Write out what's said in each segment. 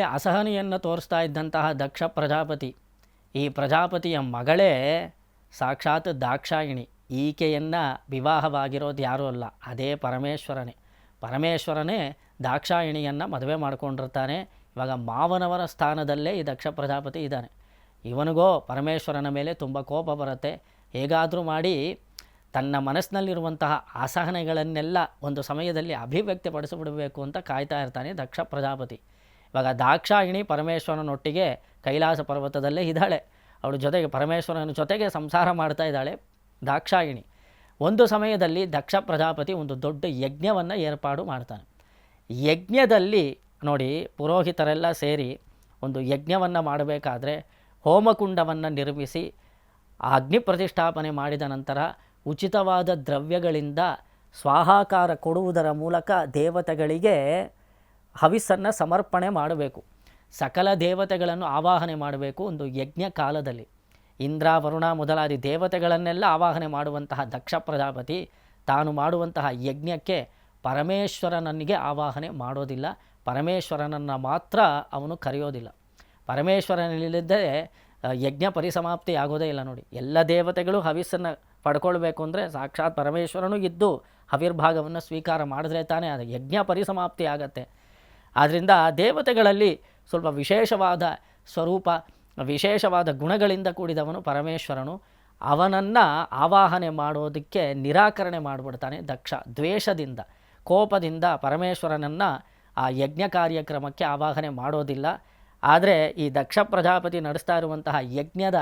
ಮೇಲೆ ಅಸಹನೆಯನ್ನು ತೋರಿಸ್ತಾ ಇದ್ದಂತಹ ದಕ್ಷ ಪ್ರಜಾಪತಿ. ಈ ಪ್ರಜಾಪತಿಯ ಮಗಳೇ ಸಾಕ್ಷಾತ್ ದಾಕ್ಷಾಯಿಣಿ. ಈಕೆಯನ್ನು ವಿವಾಹವಾಗಿರೋದು ಯಾರೂ ಅಲ್ಲ, ಅದೇ ಪರಮೇಶ್ವರನೇ. ಪರಮೇಶ್ವರನೇ ದಾಕ್ಷಾಯಿಣಿಯನ್ನು ಮದುವೆ ಮಾಡ್ಕೊಂಡಿರ್ತಾನೆ. ಇವಾಗ ಮಾವನವರ ಸ್ಥಾನದಲ್ಲೇ ಈ ದಕ್ಷ ಪ್ರಜಾಪತಿ ಇದ್ದಾನೆ. ಇವನಿಗೋ ಪರಮೇಶ್ವರನ ಮೇಲೆ ತುಂಬ ಕೋಪ ಬರುತ್ತೆ. ಹೇಗಾದರೂ ಮಾಡಿ ತನ್ನ ಮನಸ್ಸಿನಲ್ಲಿರುವಂತಹ ಅಸಹನೆಗಳನ್ನೆಲ್ಲ ಒಂದು ಸಮಯದಲ್ಲಿ ಅಭಿವ್ಯಕ್ತಪಡಿಸಿಬಿಡಬೇಕು ಅಂತ ಕಾಯ್ತಾ ಇರ್ತಾನೆ ದಕ್ಷ ಪ್ರಜಾಪತಿ. ಇವಾಗ ದಾಕ್ಷಾಯಿಣಿ ಪರಮೇಶ್ವರನೊಟ್ಟಿಗೆ ಕೈಲಾಸ ಪರ್ವತದಲ್ಲೇ ಇದ್ದಾಳೆ. ಅವಳ ಜೊತೆಗೆ ಪರಮೇಶ್ವರನ ಜೊತೆಗೆ ಸಂಸಾರ ಮಾಡ್ತಾ ಇದ್ದಾಳೆ ದಾಕ್ಷಾಯಿಣಿ. ಒಂದು ಸಮಯದಲ್ಲಿ ದಕ್ಷ ಪ್ರಜಾಪತಿ ಒಂದು ದೊಡ್ಡ ಯಜ್ಞವನ್ನು ಏರ್ಪಾಡು ಮಾಡ್ತಾನೆ. ಯಜ್ಞದಲ್ಲಿ ನೋಡಿ ಪುರೋಹಿತರೆಲ್ಲ ಸೇರಿ ಒಂದು ಯಜ್ಞವನ್ನು ಮಾಡಬೇಕಾದ್ರೆ ಹೋಮಕುಂಡವನ್ನು ನಿರ್ಮಿಸಿ ಅಗ್ನಿ ಪ್ರತಿಷ್ಠಾಪನೆ ಮಾಡಿದ ನಂತರ ಉಚಿತವಾದ ದ್ರವ್ಯಗಳಿಂದ ಸ್ವಾಹಾಕಾರ ಕೊಡುವುದರ ಮೂಲಕ ದೇವತೆಗಳಿಗೆ ಹವಿಸ್ಸನ್ನು ಸಮರ್ಪಣೆ ಮಾಡಬೇಕು. ಸಕಲ ದೇವತೆಗಳನ್ನು ಆವಾಹನೆ ಮಾಡಬೇಕು ಒಂದು ಯಜ್ಞ ಕಾಲದಲ್ಲಿ. ಇಂದ್ರ ವರುಣ ಮೊದಲಾದಿ ದೇವತೆಗಳನ್ನೆಲ್ಲ ಆವಾಹನೆ ಮಾಡುವಂತಹ ದಕ್ಷ ಪ್ರಜಾಪತಿ ತಾನು ಮಾಡುವಂತಹ ಯಜ್ಞಕ್ಕೆ ಪರಮೇಶ್ವರನನಿಗೆ ಆವಾಹನೆ ಮಾಡೋದಿಲ್ಲ. ಪರಮೇಶ್ವರನನ್ನು ಮಾತ್ರ ಅವನು ಕರೆಯೋದಿಲ್ಲ. ಪರಮೇಶ್ವರನಿಲ್ಲದೆ ಆ, ಯಜ್ಞ ಪರಿಸಮಾಪ್ತಿ ಆಗೋದೇ ಇಲ್ಲ ನೋಡಿ. ಎಲ್ಲ ದೇವತೆಗಳು ಹವಿಸ್ಸನ್ನು ಪಡ್ಕೊಳ್ಬೇಕು ಅಂದರೆ ಸಾಕ್ಷಾತ್ ಪರಮೇಶ್ವರನೂ ಇದ್ದು ಹವಿರ್ಭಾಗವನ್ನು ಸ್ವೀಕಾರ ಮಾಡಿದ್ರೆ ತಾನೇ ಅದು ಯಜ್ಞ ಪರಿಸಮಾಪ್ತಿ ಆಗತ್ತೆ. ಆದ್ದರಿಂದ ದೇವತೆಗಳಲ್ಲಿ ಸ್ವಲ್ಪ ವಿಶೇಷವಾದ ಸ್ವರೂಪ, ವಿಶೇಷವಾದ ಗುಣಗಳಿಂದ ಕೂಡಿದವನು ಪರಮೇಶ್ವರನು. ಅವನನ್ನು ಆವಾಹನೆ ಮಾಡೋದಕ್ಕೆ ನಿರಾಕರಣೆ ಮಾಡಿಬಿಡ್ತಾನೆ ದಕ್ಷ, ದ್ವೇಷದಿಂದ, ಕೋಪದಿಂದ ಪರಮೇಶ್ವರನನ್ನು ಆ ಯಜ್ಞ ಕಾರ್ಯಕ್ರಮಕ್ಕೆ ಆವಾಹನೆ ಮಾಡೋದಿಲ್ಲ. ಆದರೆ ಈ ದಕ್ಷ ಪ್ರಜಾಪತಿ ನಡೆಸ್ತಾ ಇರುವಂತಹ ಯಜ್ಞದ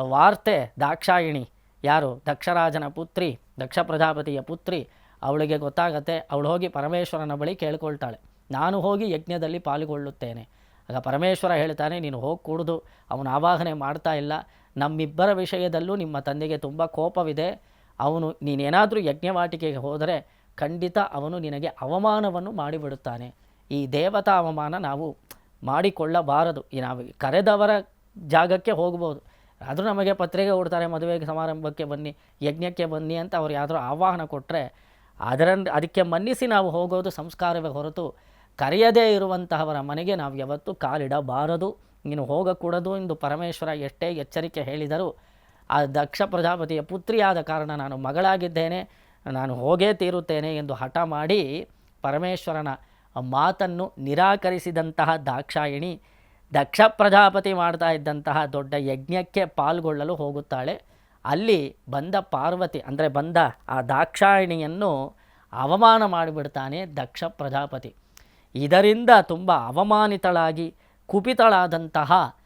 ವಾರ್ತೆ ದಾಕ್ಷಾಯಿಣಿ ಯಾರು? ದಕ್ಷರಾಜನ ಪುತ್ರಿ, ದಕ್ಷ ಪ್ರಜಾಪತಿಯ ಪುತ್ರಿ, ಅವಳಿಗೆ ಗೊತ್ತಾಗತ್ತೆ, ಅವಳು ಹೋಗಿ ಪರಮೇಶ್ವರನ ಬಳಿ ಕೇಳ್ಕೊಳ್ತಾಳೆ. ನಾನು ಹೋಗಿ ಯಜ್ಞದಲ್ಲಿ ಪಾಲ್ಗೊಳ್ಳುತ್ತೇನೆ. ಆಗ ಪರಮೇಶ್ವರ ಹೇಳ್ತಾನೆ, ನೀನು ಹೋಗಿ ಅವನು ಆವಾಹನೆ ಮಾಡ್ತಾ ಇಲ್ಲ. ನಮ್ಮಿಬ್ಬರ ವಿಷಯದಲ್ಲೂ ನಿಮ್ಮ ತಂದೆಗೆ ತುಂಬ ಕೋಪವಿದೆ. ಅವನು, ನೀನೇನಾದರೂ ಯಜ್ಞವಾಟಿಕೆಗೆ ಹೋದರೆ ಖಂಡಿತ ಅವನು ನಿನಗೆ ಅವಮಾನವನ್ನು ಮಾಡಿಬಿಡುತ್ತಾನೆ. ಈ ದೇವತಾ ಅವಮಾನ ನಾವು ಮಾಡಿಕೊಳ್ಳಬಾರದು. ಈ ನಾವು ಕರೆದವರ ಜಾಗಕ್ಕೆ ಹೋಗ್ಬೋದು. ಆದರೂ ನಮಗೆ ಪತ್ರಿಕೆ ಕೊಡ್ತಾರೆ, ಮದುವೆ ಸಮಾರಂಭಕ್ಕೆ ಬನ್ನಿ, ಯಜ್ಞಕ್ಕೆ ಬನ್ನಿ ಅಂತ ಅವ್ರು ಯಾವ್ದಾದ್ರು ಆಹ್ವಾನ ಕೊಟ್ಟರೆ ಅದರ ಅದಕ್ಕೆ ಮನ್ನಿಸಿ ನಾವು ಹೋಗೋದು ಸಂಸ್ಕಾರವೇ ಹೊರತು ಕರೆಯದೇ ಇರುವಂತಹವರ ಮನೆಗೆ ನಾವು ಯಾವತ್ತೂ ಕಾಲಿಡಬಾರದು. ನೀನು ಹೋಗಕೂಡದು ಎಂದು ಪರಮೇಶ್ವರ ಎಷ್ಟೇ ಎಚ್ಚರಿಕೆ ಹೇಳಿದರೂ, ಆ ದಕ್ಷ ಪ್ರಜಾಪತಿಯ ಪುತ್ರಿಯಾದ ಕಾರಣ ನಾನು ಮಗಳಾಗಿದ್ದೇನೆ, ನಾನು ಹೋಗೇ ತೀರುತ್ತೇನೆ ಎಂದು ಹಠ ಮಾಡಿ ಪರಮೇಶ್ವರನ ಮಾತನ್ನು ನಿರಾಕರಿಸಿದಂತಹ ದಾಕ್ಷಾಯಿಣಿ, ದಕ್ಷ ಪ್ರಜಾಪತಿ ಮಾಡ್ತಾ ಇದ್ದಂತಹ ದೊಡ್ಡ ಯಜ್ಞಕ್ಕೆ ಪಾಲ್ಗೊಳ್ಳಲು ಹೋಗುತ್ತಾಳೆ. ಅಲ್ಲಿ ಬಂದ ಪಾರ್ವತಿ, ಅಂದರೆ ಬಂದ ಆ ದಾಕ್ಷಾಯಿಣಿಯನ್ನು ಅವಮಾನ ಮಾಡಿಬಿಡ್ತಾನೆ ದಕ್ಷ ಪ್ರಜಾಪತಿ. ಇದರಿಂದ ತುಂಬ ಅವಮಾನಿತಳಾಗಿ ಕುಪಿತಳಾದಂತಹ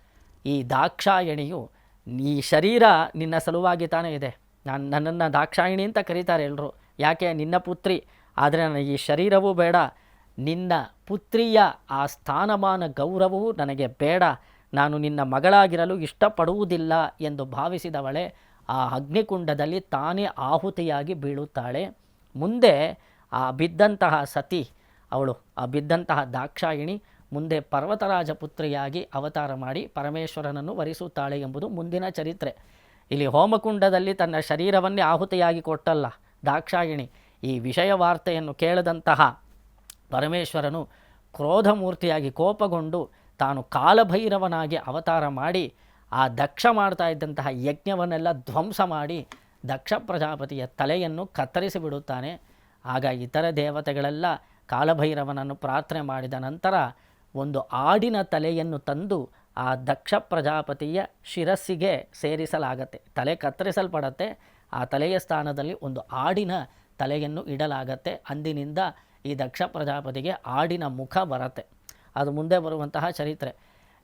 ಈ ದಾಕ್ಷಾಯಣಿಯು ಈ ಶರೀರ ನಿನ್ನ ಸಲುವಾಗಿ ತಾನೇ ಇದೆ. ನಾನು ನನ್ನನ್ನು ದಾಕ್ಷಾಯಿಣಿ ಅಂತ ಕರೀತಾರೆ ಎಲ್ಲರೂ ಯಾಕೆ? ನಿನ್ನ ಪುತ್ರಿ. ಆದರೆ ನನಗೆ ಈ ಶರೀರವೂ ಬೇಡ. ನಿನ್ನ ಪುತ್ರಿಯ ಆ ಸ್ಥಾನಮಾನ ಗೌರವವು ನನಗೆ ಬೇಡ. ನಾನು ನಿನ್ನ ಮಗಳಾಗಿರಲು ಇಷ್ಟಪಡುವುದಿಲ್ಲ ಎಂದು ಭಾವಿಸಿದವಳೆ ಆ ಅಗ್ನಿಕುಂಡದಲ್ಲಿ ತಾನೇ ಆಹುತಿಯಾಗಿ ಬೀಳುತ್ತಾಳೆ. ಮುಂದೆ ಆ ಬಿದ್ದಂತಹ ಸತಿ ಅವಳು ಆ ಬಿದ್ದಂತಹ ದಾಕ್ಷಾಯಿಣಿ ಮುಂದೆ ಪರ್ವತರಾಜ ಪುತ್ರಿಯಾಗಿ ಅವತಾರ ಮಾಡಿ ಪರಮೇಶ್ವರನನ್ನು ವರಿಸುತ್ತಾಳೆ ಎಂಬುದು ಮುಂದಿನ ಚರಿತ್ರೆ. ಇಲ್ಲಿ ಹೋಮಕುಂಡದಲ್ಲಿ ತನ್ನ ಶರೀರವನ್ನೇ ಆಹುತಿಯಾಗಿ ಕೊಟ್ಟಲ್ಲ ದಾಕ್ಷಾಯಿಣಿ. ಈ ವಿಷಯ ವಾರ್ತೆಯನ್ನು ಕೇಳದಂತಹ ಪರಮೇಶ್ವರನು ಕ್ರೋಧಮೂರ್ತಿಯಾಗಿ ಕೋಪಗೊಂಡು ತಾನು ಕಾಲಭೈರವನಾಗಿ ಅವತಾರ ಮಾಡಿ ಆ ದಕ್ಷ ಮಾಡ್ತಾ ಇದ್ದಂತಹ ಯಜ್ಞವನ್ನೆಲ್ಲ ಧ್ವಂಸ ಮಾಡಿ ದಕ್ಷ ಪ್ರಜಾಪತಿಯ ತಲೆಯನ್ನು ಕತ್ತರಿಸಿ ಬಿಡುತ್ತಾನೆ ಆಗ ಇತರ ದೇವತೆಗಳೆಲ್ಲ ಕಾಲಭೈರವನನ್ನು ಪ್ರಾರ್ಥನೆ ಮಾಡಿದ ನಂತರ ಒಂದು ಆಡಿನ ತಲೆಯನ್ನು ತಂದು ಆ ದಕ್ಷ ಪ್ರಜಾಪತಿಯ ಶಿರಸ್ಸಿಗೆ ಸೇರಿಸಲಾಗತ್ತೆ. ತಲೆ ಕತ್ತರಿಸಲ್ಪಡತ್ತೆ. ಆ ತಲೆಯ ಸ್ಥಾನದಲ್ಲಿ ಒಂದು ಆಡಿನ ತಲೆಯನ್ನು ಇಡಲಾಗತ್ತೆ. ಅಂದಿನಿಂದ ಈ ದಕ್ಷ ಪ್ರಜಾಪತಿಗೆ ಆಡಿನ ಮುಖ ಬರತ್ತೆ. ಅದು ಮುಂದೆ ಬರುವಂತಹ ಚರಿತ್ರೆ.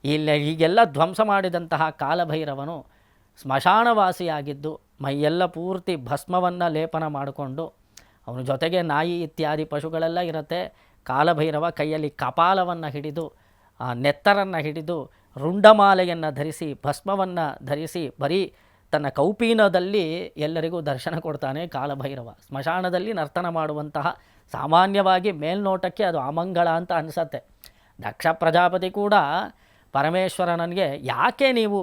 ಇಲ್ಲಿ ಈಗೆಲ್ಲ ಧ್ವಂಸ ಮಾಡಿದಂತಹ ಕಾಲಭೈರವನು ಸ್ಮಶಾನವಾಸಿಯಾಗಿದ್ದು ಮೈಯೆಲ್ಲ ಪೂರ್ತಿ ಭಸ್ಮವನ್ನು ಲೇಪನ ಮಾಡಿಕೊಂಡು ಅವನ ಜೊತೆಗೆ ನಾಯಿ ಇತ್ಯಾದಿ ಪಶುಗಳೆಲ್ಲ ಇರುತ್ತೆ. ಕಾಲಭೈರವ ಕೈಯಲ್ಲಿ ಕಪಾಲವನ್ನು ಹಿಡಿದು ನೆತ್ತರನ್ನು ಹಿಡಿದು, ರುಂಡಮಾಲೆಯನ್ನು ಧರಿಸಿ, ಭಸ್ಮವನ್ನು ಧರಿಸಿ, ಬರೀ ತನ್ನ ಕೌಪೀನದಲ್ಲಿ ಎಲ್ಲರಿಗೂ ದರ್ಶನ ಕೊಡ್ತಾನೆ ಕಾಲಭೈರವ. ಸ್ಮಶಾನದಲ್ಲಿ ನರ್ತನ ಮಾಡುವಂತಹ ಸಾಮಾನ್ಯವಾಗಿ ಮೇಲ್ನೋಟಕ್ಕೆ ಅದು ಅಮಂಗಳ ಅಂತ ಅನಿಸತ್ತೆ. ದಕ್ಷ ಪ್ರಜಾಪತಿ ಕೂಡ ಪರಮೇಶ್ವರನಿಗೆ ಯಾಕೆ ನೀವು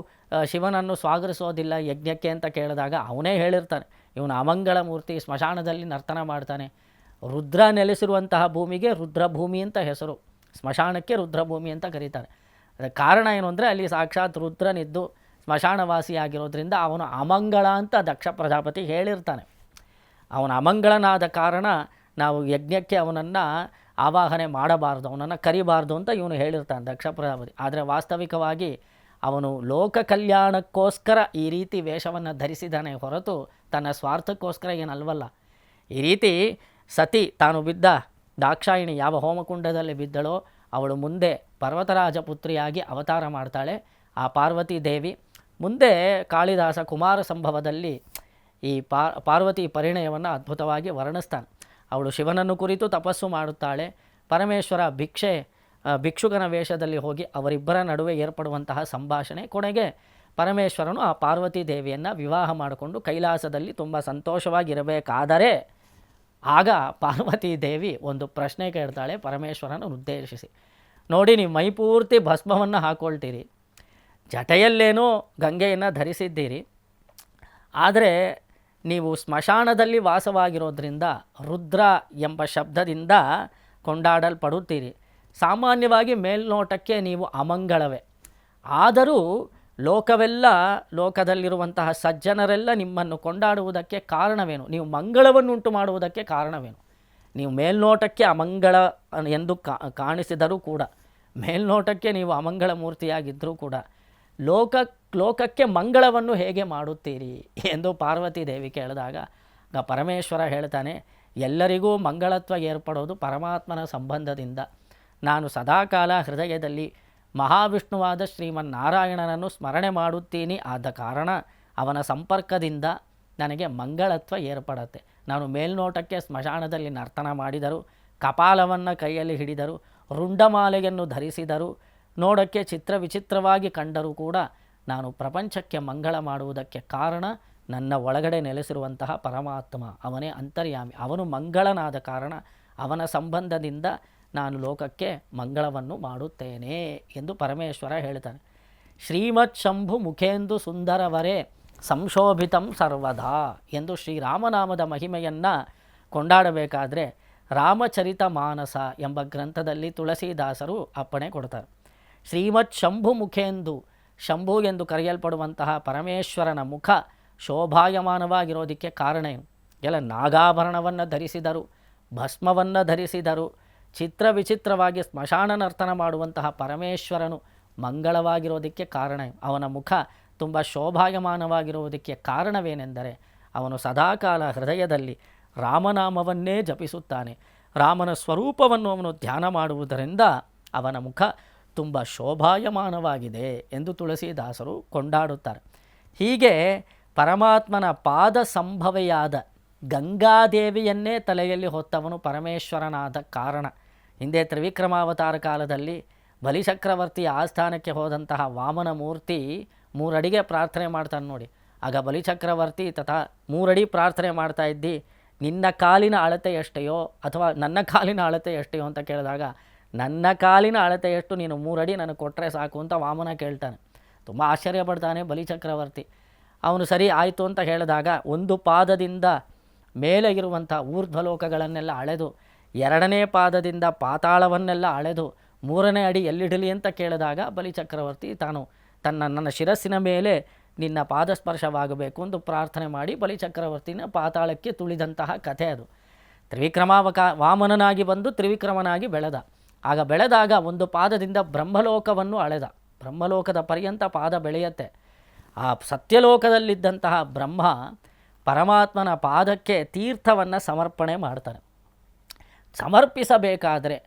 ಶಿವನನ್ನು ಸ್ವಾಗತಿಸೋದಿಲ್ಲ ಯಜ್ಞಕ್ಕೆ ಅಂತ ಕೇಳಿದಾಗ ಅವನೇ ಹೇಳಿರ್ತಾನೆ. ಇವನು ಅಮಂಗಳ ಮೂರ್ತಿ ಸ್ಮಶಾನದಲ್ಲಿ ನರ್ತನ ಮಾಡ್ತಾನೆ. ರುದ್ರ ನೆಲೆಸಿರುವಂತಹ ಭೂಮಿಗೆ ರುದ್ರಭೂಮಿ ಅಂತ ಹೆಸರು. ಸ್ಮಶಾನಕ್ಕೆ ರುದ್ರಭೂಮಿ ಅಂತ ಕರೀತಾರೆ. ಅದಕ್ಕೆ ಕಾರಣ ಏನು ಅಂದರೆ ಅಲ್ಲಿ ಸಾಕ್ಷಾತ್ ರುದ್ರನಿದ್ದು ಸ್ಮಶಾನವಾಸಿಯಾಗಿರೋದ್ರಿಂದ ಅವನು ಅಮಂಗಳ ಅಂತ ದಕ್ಷ ಪ್ರಜಾಪತಿ ಹೇಳಿರ್ತಾನೆ. ಅವನು ಅಮಂಗಳನಾದ ಕಾರಣ ನಾವು ಯಜ್ಞಕ್ಕೆ ಅವನನ್ನು ಆವಾಹನೆ ಮಾಡಬಾರ್ದು, ಅವನನ್ನು ಕರಿಬಾರ್ದು ಅಂತ ಇವನು ಹೇಳಿರ್ತಾನೆ ದಕ್ಷ ಪ್ರಜಾಪತಿ. ಆದರೆ ವಾಸ್ತವಿಕವಾಗಿ ಅವನು ಲೋಕ ಕಲ್ಯಾಣಕ್ಕೋಸ್ಕರ ಈ ರೀತಿ ವೇಷವನ್ನು ಧರಿಸಿದ್ದಾನೆ ಹೊರತು ತನ್ನ ಸ್ವಾರ್ಥಕ್ಕೋಸ್ಕರ ಏನಲ್ವಲ್ಲ. ಈ ರೀತಿ ಸತಿ ತಾನು ಬಿದ್ದ ದಾಕ್ಷಾಯಿಣಿ ಯಾವ ಹೋಮಕುಂಡದಲ್ಲಿ ಬಿದ್ದಳೋ ಅವಳು ಮುಂದೆ ಪರ್ವತರಾಜ ಪುತ್ರಿಯಾಗಿ ಅವತಾರ ಮಾಡ್ತಾಳೆ. ಆ ಪಾರ್ವತಿ ದೇವಿ, ಮುಂದೆ ಕಾಳಿದಾಸ ಕುಮಾರ ಸಂಭವದಲ್ಲಿ ಈ ಪಾರ್ವತಿ ಪರಿಣಯವನ್ನು ಅದ್ಭುತವಾಗಿ ವರ್ಣಿಸ್ತಾನೆ. ಅವಳು ಶಿವನನ್ನು ಕುರಿತು ತಪಸ್ಸು ಮಾಡುತ್ತಾಳೆ. ಪರಮೇಶ್ವರ ಭಿಕ್ಷೆ ಭಿಕ್ಷುಕನ ವೇಷದಲ್ಲಿ ಹೋಗಿ ಅವರಿಬ್ಬರ ನಡುವೆ ಏರ್ಪಡುವಂತಹ ಸಂಭಾಷಣೆ ಕೊನೆಗೆ ಪರಮೇಶ್ವರನು ಆ ಪಾರ್ವತಿ ದೇವಿಯನ್ನು ವಿವಾಹ ಮಾಡಿಕೊಂಡು ಕೈಲಾಸದಲ್ಲಿ ತುಂಬ ಸಂತೋಷವಾಗಿರಬೇಕಾದರೆ ಆಗ ಪಾರ್ವತಿ ದೇವಿ ಒಂದು ಪ್ರಶ್ನೆ ಕೇಳ್ತಾಳೆ ಪರಮೇಶ್ವರನ ಉದ್ದೇಶಿಸಿ. ನೋಡಿ ನೀವು ಮೈಪೂರ್ತಿ ಭಸ್ಮವನ್ನು ಹಾಕ್ಕೊಳ್ತೀರಿ ಜಟೆಯಲ್ಲೇನೋ ಗಂಗೆಯನ್ನು ಧರಿಸಿದ್ದೀರಿ. ಆದರೆ ನೀವು ಸ್ಮಶಾನದಲ್ಲಿ ವಾಸವಾಗಿರೋದ್ರಿಂದ ರುದ್ರ ಎಂಬ ಶಬ್ದದಿಂದ ಕೊಂಡಾಡಲ್ಪಡುತ್ತೀರಿ. ಸಾಮಾನ್ಯವಾಗಿ ಮೇಲ್ನೋಟಕ್ಕೆ ನೀವು ಅಮಂಗಳವೇ. ಆದರೂ ಲೋಕವೆಲ್ಲ, ಲೋಕದಲ್ಲಿರುವಂತಹ ಸಜ್ಜನರೆಲ್ಲ ನಿಮ್ಮನ್ನು ಕೊಂಡಾಡುವುದಕ್ಕೆ ಕಾರಣವೇನು? ನೀವು ಮಂಗಳವನ್ನುಂಟು ಮಾಡುವುದಕ್ಕೆ ಕಾರಣವೇನು? ನೀವು ಮೇಲ್ನೋಟಕ್ಕೆ ಅಮಂಗಳ ಎಂದು ಕಾಣಿಸಿದರೂ ಕೂಡ, ಮೇಲ್ನೋಟಕ್ಕೆ ನೀವು ಅಮಂಗಳ ಮೂರ್ತಿಯಾಗಿದ್ದರೂ ಕೂಡ, ಲೋಕ, ಲೋಕಕ್ಕೆ ಮಂಗಳವನ್ನು ಹೇಗೆ ಮಾಡುತ್ತೀರಿ ಎಂದು ಪಾರ್ವತಿ ದೇವಿ ಕೇಳಿದಾಗ ಪರಮೇಶ್ವರ ಹೇಳ್ತಾನೆ, ಎಲ್ಲರಿಗೂ ಮಂಗಳತ್ವ ಏರ್ಪಡೋದು ಪರಮಾತ್ಮನ ಸಂಬಂಧದಿಂದ. ನಾನು ಸದಾಕಾಲ ಹೃದಯದಲ್ಲಿ ಮಹಾವಿಷ್ಣುವಾದ ಶ್ರೀಮನ್ನಾರಾಯಣನನ್ನು ಸ್ಮರಣೆ ಮಾಡುತ್ತೀನಿ. ಆದ ಕಾರಣ ಅವನ ಸಂಪರ್ಕದಿಂದ ನನಗೆ ಮಂಗಳತ್ವ ಏರ್ಪಡತ್ತೆ. ನಾನು ಮೇಲ್ನೋಟಕ್ಕೆ ಸ್ಮಶಾನದಲ್ಲಿ ನರ್ತನ ಮಾಡಿದರು, ಕಪಾಲವನ್ನು ಕೈಯಲ್ಲಿ ಹಿಡಿದರು, ರುಂಡಮಾಲೆಯನ್ನು ಧರಿಸಿದರು, ನೋಡೋಕ್ಕೆ ಚಿತ್ರ ವಿಚಿತ್ರವಾಗಿ ಕಂಡರೂ ಕೂಡ ನಾನು ಪ್ರಪಂಚಕ್ಕೆ ಮಂಗಳ ಮಾಡುವುದಕ್ಕೆ ಕಾರಣ ನನ್ನ ಒಳಗಡೆ ನೆಲೆಸಿರುವಂತಹ ಪರಮಾತ್ಮ, ಅವನೇ ಅಂತರ್ಯಾಮಿ. ಅವನು ಮಂಗಳನಾದ ಕಾರಣ ಅವನ ಸಂಬಂಧದಿಂದ ನಾನು ಲೋಕಕ್ಕೆ ಮಂಗಳವನ್ನು ಮಾಡುತ್ತೇನೆ ಎಂದು ಪರಮೇಶ್ವರ ಹೇಳ್ತಾನೆ. ಶ್ರೀಮತ್ ಶಂಭು ಮುಖೇಂದು ಸುಂದರವರೇ, ಸಂಶೋಭಿತಂ ಸರ್ವದಾ ಎಂದು ಶ್ರೀರಾಮನಾಮದ ಮಹಿಮೆಯನ್ನು ಕೊಂಡಾಡಬೇಕಾದರೆ ರಾಮಚರಿತ ಮಾನಸ ಎಂಬ ಗ್ರಂಥದಲ್ಲಿ ತುಳಸಿದಾಸರು ಅಪ್ಪಣೆ ಕೊಡ್ತಾರೆ. ಶ್ರೀಮತ್ ಶಂಭು ಮುಖೇಂದು, ಶಂಭು ಎಂದು ಕರೆಯಲ್ಪಡುವಂತಹ ಪರಮೇಶ್ವರನ ಮುಖ ಶೋಭಾಯಮಾನವಾಗಿರೋದಕ್ಕೆ ಕಾರಣ ಏನು? ಎಲ್ಲ ನಾಗಾಭರಣವನ್ನು ಧರಿಸಿದರು, ಭಸ್ಮವನ್ನು ಧರಿಸಿದರು ಚಿತ್ರ ವಿಚಿತ್ರವಾಗಿ ಸ್ಮಶಾನ ನರ್ತನ ಮಾಡುವಂತಹ ಪರಮೇಶ್ವರನು ಮಂಗಳವಾಗಿರೋದಕ್ಕೆ ಕಾರಣ ಅವನ ಮುಖ ತುಂಬ ಶೋಭಾಯಮಾನವಾಗಿರುವುದಕ್ಕೆ ಕಾರಣವೇನೆಂದರೆ ಅವನು ಸದಾಕಾಲ ಹೃದಯದಲ್ಲಿ ರಾಮನಾಮವನ್ನೇ ಜಪಿಸುತ್ತಾನೆ. ರಾಮನ ಸ್ವರೂಪವನ್ನು ಅವನು ಧ್ಯಾನ ಮಾಡುವುದರಿಂದ ಅವನ ಮುಖ ತುಂಬ ಶೋಭಾಯಮಾನವಾಗಿದೆ ಎಂದು ತುಳಸಿದಾಸರು ಕೊಂಡಾಡುತ್ತಾರೆ. ಹೀಗೆ ಪರಮಾತ್ಮನ ಪಾದ ಸಂಭವೆಯಾದ ಗಂಗಾದೇವಿಯನ್ನೇ ತಲೆಯಲ್ಲಿ ಹೊತ್ತವನು ಪರಮೇಶ್ವರನಾದ ಕಾರಣ. ಹಿಂದೆ ತ್ರಿವಿಕ್ರಮಾವತಾರ ಕಾಲದಲ್ಲಿ ಬಲಿಚಕ್ರವರ್ತಿ ಆಸ್ಥಾನಕ್ಕೆ ಹೋದಂತಹ ವಾಮನ ಮೂರ್ತಿ ಮೂರಡಿಗೆ ಪ್ರಾರ್ಥನೆ ಮಾಡ್ತಾನೆ ನೋಡಿ. ಆಗ ಬಲಿಚಕ್ರವರ್ತಿ ತಥಾ ಮೂರಡಿ ಪ್ರಾರ್ಥನೆ ಮಾಡ್ತಾ ಇದ್ದಿ, ನಿನ್ನ ಕಾಲಿನ ಅಳತೆ ಎಷ್ಟೆಯೋ ಅಥವಾ ನನ್ನ ಕಾಲಿನ ಅಳತೆ ಎಷ್ಟೆಯೋ ಅಂತ ಕೇಳಿದಾಗ, ನನ್ನ ಕಾಲಿನ ಅಳತೆ ಎಷ್ಟು, ನೀನು ಮೂರಡಿ ನನಗೆ ಕೊಟ್ಟರೆ ಸಾಕು ಅಂತ ವಾಮನ ಕೇಳ್ತಾನೆ. ತುಂಬ ಆಶ್ಚರ್ಯ ಪಡ್ತಾನೆ ಬಲಿಚಕ್ರವರ್ತಿ. ಅವನು ಸರಿ ಆಯಿತು ಅಂತ ಹೇಳಿದಾಗ ಒಂದು ಪಾದದಿಂದ ಮೇಲೆ ಇರುವಂಥ ಊರ್ಧ್ವಲೋಕಗಳನ್ನೆಲ್ಲ ಅಳೆದು ಎರಡನೇ ಪಾದದಿಂದ ಪಾತಾಳವನ್ನೆಲ್ಲ ಅಳೆದು ಮೂರನೇ ಅಡಿ ಎಲ್ಲಿಡಲಿ ಅಂತ ಕೇಳಿದಾಗ ಬಲಿಚಕ್ರವರ್ತಿ ತಾನು ತನ್ನ ನನ್ನ ಶಿರಸ್ಸಿನ ಮೇಲೆ ನಿನ್ನ ಪಾದಸ್ಪರ್ಶವಾಗಬೇಕು ಎಂದು ಪ್ರಾರ್ಥನೆ ಮಾಡಿ ಬಲಿಚಕ್ರವರ್ತಿನ ಪಾತಾಳಕ್ಕೆ ತುಳಿದಂತಹ ಕಥೆ ಅದು. ತ್ರಿವಿಕ್ರಮಾವಕ ವಾಮನನಾಗಿ ಬಂದು ತ್ರಿವಿಕ್ರಮನಾಗಿ ಬೆಳೆದ. ಆಗ ಬೆಳೆದಾಗ ಒಂದು ಪಾದದಿಂದ ಬ್ರಹ್ಮಲೋಕವನ್ನು ಅಳೆದ. ಬ್ರಹ್ಮಲೋಕದ ಪರ್ಯಂತ ಪಾದ ಬೆಳೆಯುತ್ತೆ. ಆ ಸತ್ಯಲೋಕದಲ್ಲಿದ್ದಂತಹ ಬ್ರಹ್ಮ ಪರಮಾತ್ಮನ ಪಾದಕ್ಕೆ ತೀರ್ಥವನ್ನು ಸಮರ್ಪಣೆ ಮಾಡ್ತಾನೆ. ಸಮರ್ಪಿಸಬೇಕಾದರೆ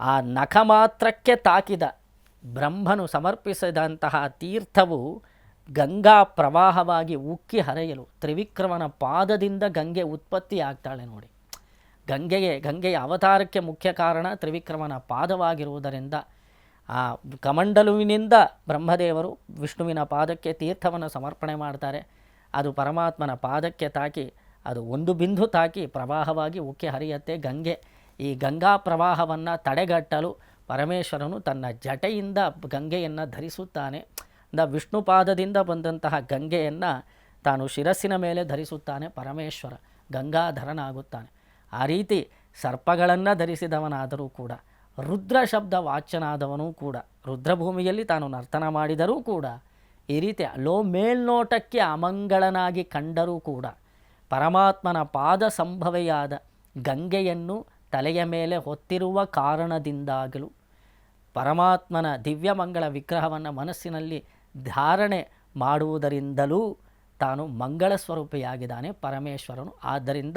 ಆ ನಖ ಮಾತ್ರಕ್ಕೆ ತಾಕಿದ ಬ್ರಹ್ಮನು ಸಮರ್ಪಿಸಿದಂತಹ ತೀರ್ಥವು ಗಂಗಾ ಪ್ರವಾಹವಾಗಿ ಉಕ್ಕಿ ಹರಿಯಲು ತ್ರಿವಿಕ್ರಮನ ಪಾದದಿಂದ ಗಂಗೆ ಉತ್ಪತ್ತಿ ಆಗ್ತಾಳೆ ನೋಡಿ. ಗಂಗೆಗೆ, ಗಂಗೆಯ ಅವತಾರಕ್ಕೆ ಮುಖ್ಯ ಕಾರಣ ತ್ರಿವಿಕ್ರಮನ ಪಾದವಾಗಿರುವುದರಿಂದ ಆ ಕಮಂಡಲುವಿನಿಂದ ಬ್ರಹ್ಮದೇವರು ವಿಷ್ಣುವಿನ ಪಾದಕ್ಕೆ ತೀರ್ಥವನ್ನು ಸಮರ್ಪಣೆ ಮಾಡ್ತಾರೆ. ಅದು ಪರಮಾತ್ಮನ ಪಾದಕ್ಕೆ ತಾಕಿ, ಅದು ಒಂದು ಬಿಂದು ತಾಕಿ ಪ್ರವಾಹವಾಗಿ ಉಕ್ಕಿ ಹರಿಯತ್ತೆ ಗಂಗೆ. ಈ ಗಂಗಾ ಪ್ರವಾಹವನ್ನು ತಡೆಗಟ್ಟಲು ಪರಮೇಶ್ವರನು ತನ್ನ ಜಟೆಯಿಂದ ಗಂಗೆಯನ್ನು ಧರಿಸುತ್ತಾನೆ. ದ ವಿಷ್ಣು ಪಾದದಿಂದ ಬಂದಂತಹ ಗಂಗೆಯನ್ನು ತಾನು ಶಿರಸ್ಸಿನ ಮೇಲೆ ಧರಿಸುತ್ತಾನೆ ಪರಮೇಶ್ವರ. ಗಂಗಾಧರನಾಗುತ್ತಾನೆ. ಆ ರೀತಿ ಸರ್ಪಗಳನ್ನು ಧರಿಸಿದವನಾದರೂ ಕೂಡ, ರುದ್ರ ಶಬ್ದ ವಾಚ್ಯನಾದವನೂ ಕೂಡ, ರುದ್ರಭೂಮಿಯಲ್ಲಿ ತಾನು ನರ್ತನ ಮಾಡಿದರೂ ಕೂಡ, ಈ ರೀತಿ ಲೋ ಮೇಲ್ನೋಟಕ್ಕೆ ಅಮಂಗಳನಾಗಿ ಕಂಡರೂ ಕೂಡ, ಪರಮಾತ್ಮನ ಪಾದ ಸಂಭವೆಯಾದ ಗಂಗೆಯನ್ನು ತಲೆಯ ಮೇಲೆ ಹೊತ್ತಿರುವ ಕಾರಣದಿಂದಾಗಲೂ ಪರಮಾತ್ಮನ ದಿವ್ಯಮಂಗಳ ವಿಗ್ರಹವನ್ನು ಮನಸ್ಸಿನಲ್ಲಿ ಧಾರಣೆ ಮಾಡುವುದರಿಂದಲೂ ತಾನು ಮಂಗಳ ಸ್ವರೂಪಿಯಾಗಿದ್ದಾನೆ, ಪರಮೇಶ್ವರನು. ಆದ್ದರಿಂದ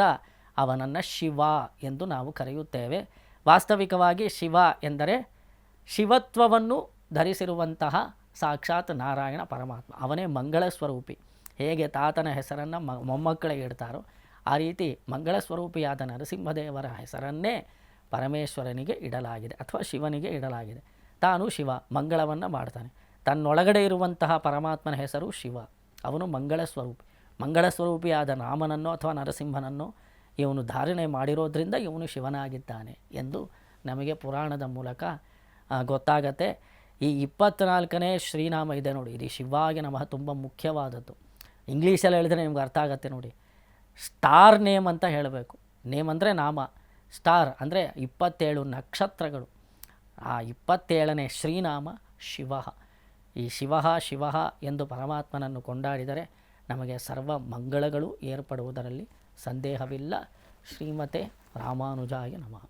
ಅವನನ್ನು ಶಿವ ಎಂದು ನಾವು ಕರೆಯುತ್ತೇವೆ. ವಾಸ್ತವಿಕವಾಗಿ ಶಿವ ಎಂದರೆ ಶಿವತ್ವವನ್ನು ಧರಿಸಿರುವಂತಹ ಸಾಕ್ಷಾತ್ ನಾರಾಯಣ ಪರಮಾತ್ಮ. ಅವನೇ ಮಂಗಳ ಸ್ವರೂಪಿ. ಹೇಗೆ ತಾತನ ಹೆಸರನ್ನು ಮೊಮ್ಮಕ್ಕಳಿಗೆ ಇಡ್ತಾರೋ ಆ ರೀತಿ ಮಂಗಳ ಸ್ವರೂಪಿಯಾದ ನರಸಿಂಹದೇವರ ಹೆಸರನ್ನೇ ಪರಮೇಶ್ವರನಿಗೆ ಇಡಲಾಗಿದೆ ಅಥವಾ ಶಿವನಿಗೆ ಇಡಲಾಗಿದೆ. ತಾನು ಶಿವ, ಮಂಗಳವನ್ನು ಮಾಡ್ತಾನೆ. ತನ್ನೊಳಗಡೆ ಇರುವಂತಹ ಪರಮಾತ್ಮನ ಹೆಸರು ಶಿವ. ಅವನು ಮಂಗಳ ಸ್ವರೂಪಿ. ಮಂಗಳ ಸ್ವರೂಪಿಯಾದ ರಾಮನನ್ನೋ ಅಥವಾ ನರಸಿಂಹನನ್ನೋ ಇವನು ಧಾರಣೆ ಮಾಡಿರೋದ್ರಿಂದ ಇವನು ಶಿವನಾಗಿದ್ದಾನೆ ಎಂದು ನಮಗೆ ಪುರಾಣದ ಮೂಲಕ ಗೊತ್ತಾಗತ್ತೆ. ಈ ಇಪ್ಪತ್ತ್ನಾಲ್ಕನೇ ಶ್ರೀನಾಮ ಇದೆ ನೋಡಿ. ಇದು ಶಿವಾಗೆ ನಮಃ ತುಂಬ ಮುಖ್ಯವಾದದ್ದು. ಇಂಗ್ಲೀಷಲ್ಲಿ ಹೇಳಿದ್ರೆ ನಿಮ್ಗೆ ಅರ್ಥ ಆಗತ್ತೆ ನೋಡಿ. ಸ್ಟಾರ್ ನೇಮ್ ಅಂತ ಹೇಳಬೇಕು. ನೇಮ್ ಅಂದರೆ ನಾಮ. ಸ್ಟಾರ್ ಅಂದರೆ ಇಪ್ಪತ್ತೇಳು ನಕ್ಷತ್ರಗಳು. ಆ ಇಪ್ಪತ್ತೇಳನೇ ಶ್ರೀನಾಮ ಶಿವ. ಈ ಶಿವ ಶಿವ ಎಂದು ಪರಮಾತ್ಮನನ್ನು ಕೊಂಡಾಡಿದರೆ ನಮಗೆ ಸರ್ವ ಮಂಗಳಗಳು ಏರ್ಪಡುವುದರಲ್ಲಿ ಸಂದೇಹವಿಲ್ಲ. ಶ್ರೀಮತೆ ರಾಮಾನುಜಾಯ ನಮಃ.